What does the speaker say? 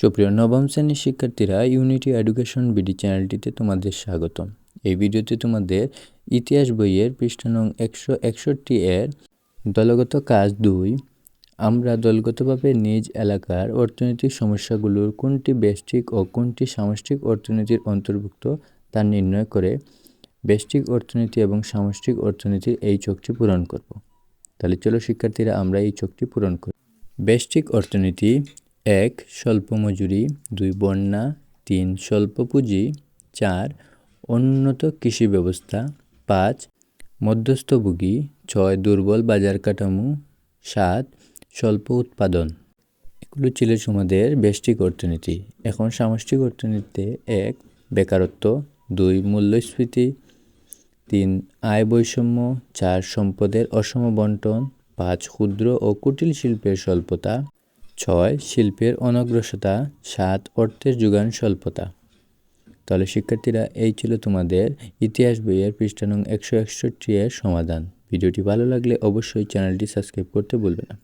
সুপ্রিয় নবম শ্রেণির শিক্ষার্থীরা ইউনিটি এডুকেশন বিডি চ্যানেলটিতে তোমাদের স্বাগতম। এই ভিডিওতে তোমাদের ইতিহাস বইয়ের পৃষ্ঠা নং একশো একষট্টি এর দলগত কাজ দুই। আমরা দলগতভাবে নিজ এলাকার অর্থনৈতিক সমস্যাগুলোর কোনটি ব্যষ্টিক ও কোনটি সামষ্টিক অর্থনীতির অন্তর্ভুক্ত তা নির্ণয় করে ব্যষ্টিক অর্থনীতি এবং সামষ্টিক অর্থনীতির এই চোখটি পূরণ করব। তাহলে চলো শিক্ষার্থীরা আমরা এই চোখটি পূরণ করি। ব্যষ্টিক অর্থনীতি এক স্বল্প মজুরি দুই বন্যা, তিন স্বল্প পুঁজি চার উন্নত কৃষি ব্যবস্থা, পাঁচ মধ্যস্থভোগী, ছয় দুর্বল বাজার কাঠামো, সাত স্বল্প উৎপাদন। এগুলো ছিল তোমাদের ব্যষ্টিক অর্থনীতি। এখন সামষ্টিক অর্থনীতিতে এক, বেকারত্ব, দুই মূল্যস্ফীতি, তিন আয় বৈষম্য, চার সম্পদের অসম বন্টন, পাঁচ ক্ষুদ্র ও কুটিল শিল্পের স্বল্পতা। ছয় শিল্পের অনগ্রসতা সাত অর্থের যোগান স্বল্পতা। তাহলে শিক্ষার্থীরা, এই ছিল তোমাদের ইতিহাস বইয়ের পৃষ্ঠানং একশো একষট্টি এর সমাধান। ভিডিওটি ভালো লাগলে অবশ্যই চ্যানেলটি সাবস্ক্রাইব করতে ভুলবে না।